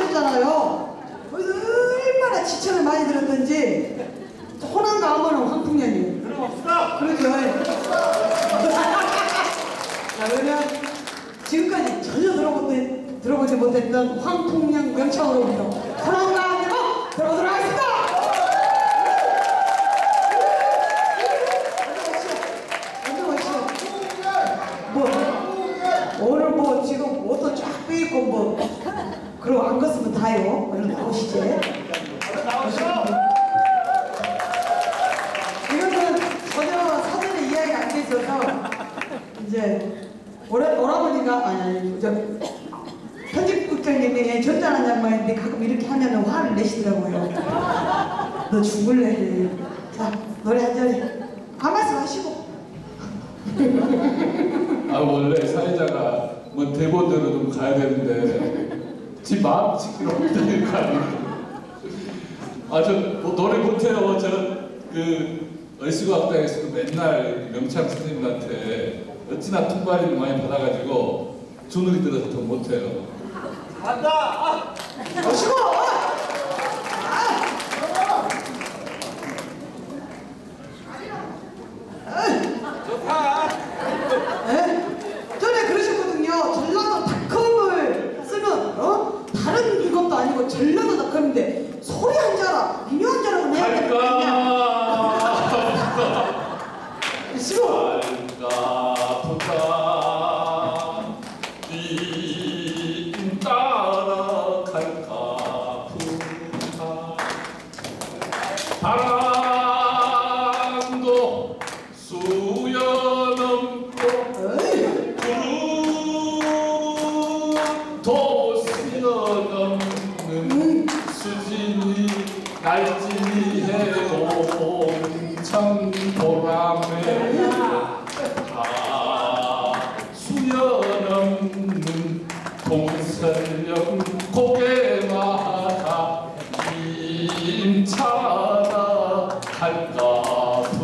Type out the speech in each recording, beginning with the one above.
하셨잖아요. 얼마나 지천을 많이 들었던지 호남 가면은 황풍년이에요. 들어봅시다. 그러죠. 자, 그러면 지금까지 전혀 들어보지, 들어보지 못했던 황풍년 명창으로부터 호남가 함께로 들어보도록 하겠습니다. 뭐, 오늘 뭐 지금 옷도 쫙 빼입고 뭐, 그리고 안 걷으면 다요. 얼른 나오시지. 나오시오. 이거는 전혀 사전에 이야기가 안돼 있어서 이제 오라, 오라버니가 아니 아니 저 편집국장님이 전자한 양반인데 가끔 이렇게 하면 화를 내시더라고요. 너 죽을래. 자 노래 한 자리 한 말씀 하시고. 아 원래 사회자가 뭐 대본대로 좀 가야 되는데 지 마음 지키러 못다니는 거 아니에요? 아 저 뭐 노래 못해요. 저그 얼씨구학당에서도 맨날 명창 스님한테 어찌나 통발을 많이 받아가지고 주눅이 들어서 더 못해요. 간다. 아, 하시고. 좋다. 예? 다른 것도 아니고 전라도 닷컴인데 소리 한 자라, 비뇨 한 자라고 아니야? 갈까? 시고 갈까? 보다 님 따라 갈까? 보다 바람 날지해 온천 보람에 다 수여넘는 동설령 고개마다 임차다 갈까 부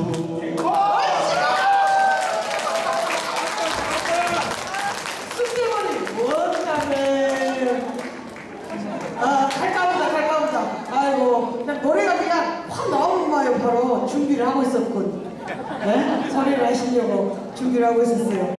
순대머리 원장을 아 갈까보다 갈까보다 아이고 그냥 노래가 그냥 확 바로 준비를 하고 있었군 예? 소리를 하시려고 준비를 하고 있었어요